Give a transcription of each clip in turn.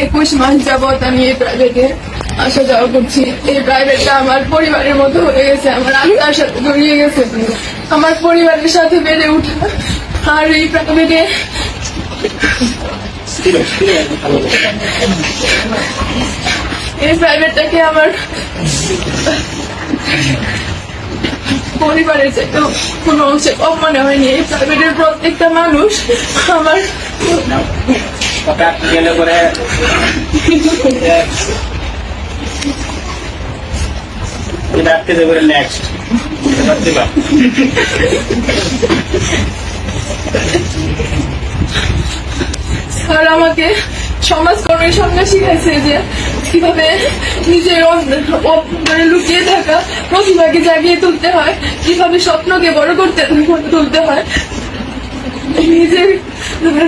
একুশ মাস যাবৎ আমি এই প্রাইভেটে আসা যাওয়া করছি। এই প্রাইভেটটা আমার পরিবারের মতো হয়ে গেছে, আমার আত্মার সাথে জড়িয়ে গেছে। আমার পরিবারের সাথে বেড়ে উঠা আর এই প্রাইভেটে এই প্রাইভেটটাকে আমার পরিবারের থেকে কোনো অংশে কম হয়নি। এই প্রাইভেটের প্রত্যেকটা মানুষ আমার ওটা গেলে করে নেক্সট এবার দিবা। স্যার আমাকে সঙ্গে শিখাইছে যে কীভাবে নিজের অন্তরে লুকিয়ে থাকা প্রতিভাকে জাগিয়ে তুলতে হয়, কীভাবে স্বপ্নকে বড় করতে তুলতে হয়। নিজের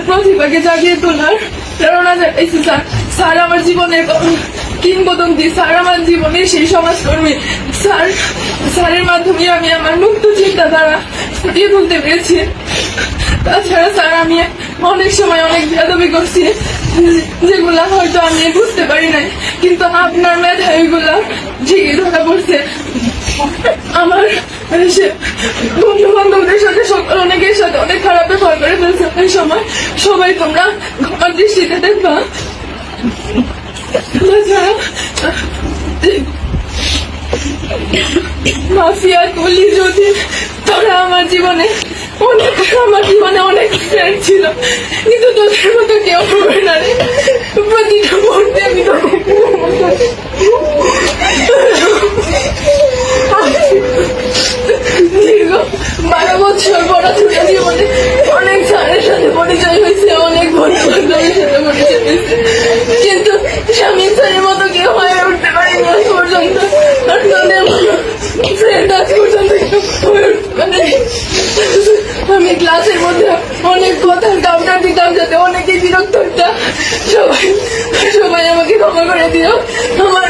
প্রতিভাকে জাগিয়ে তোলার প্রেরণা স্যার স্যার আমার কিংবদন্তি স্যার আমার জীবনের সেই সমাজকর্মী স্যার স্যারের মাধ্যমে আমি আমার মুক্ত চিন্তাধারা তুলতে পেরেছি তাছাড়া স্যার আমি অনেক সময় অনেক বেদবি করছি যেগুলা হয়তো আমি বুঝতে পারি নাই কিন্তু আপনার মেধায় ওইগুলা ঠিকই ধরা পড়ছে আমার বন্ধু বান্ধবদের সাথে অনেকের সাথে অনেক খারাপ ব্যবহার করে ফেলছে। ওই সময় সবাই তোমরা আমার দৃষ্টিতে দেখবা। মাফিয়া কলি যদি তোরা আমার জীবনে অনেক আমার জীবনে অনেক ফ্রেন্ড ছিল, কিন্তু তোদের মতো কেউ হবে না রে। প্রতিটা মুহূর্তে আমি বছর পড়াশোনা জীবনে অনেক স্যারের সাথে পরিচয় হয়েছে, অনেক বন্ধু বান্ধবের সাথে পরিচয় কিন্তু স্বামী স্যারের মতো কেউ হয়ে উঠতে পারিনি আজ পর্যন্ত। আর তোদের ফ্রেন্ড আজ পর্যন্ত হয়ে আমি ক্লাসের মধ্যে অনেক কথা কাউন্টার দিতাম যাতে অনেকে বিরক্ত হইতাম সবাই সবাই আমাকে ক্ষমা করে দিও। আমার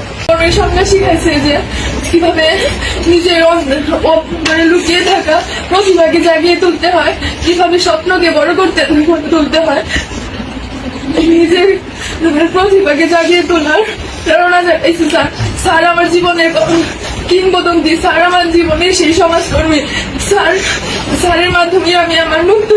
যে কীভাবে নিজের অন্তরে লুকিয়ে থাকা প্রতিভাকে জাগিয়ে তুলতে হয়, কীভাবে স্বপ্নকে বড় করতে তুলতে হয়। নিজের প্রতিভাকে জাগিয়ে তোলার প্রেরণা স্যার স্যার আমার জীবনের কিংবদন্তি, স্যার আমার জীবনের সেই সমাজকর্মী। স্যার, স্যারের মাধ্যমে আমি আমার মুক্ত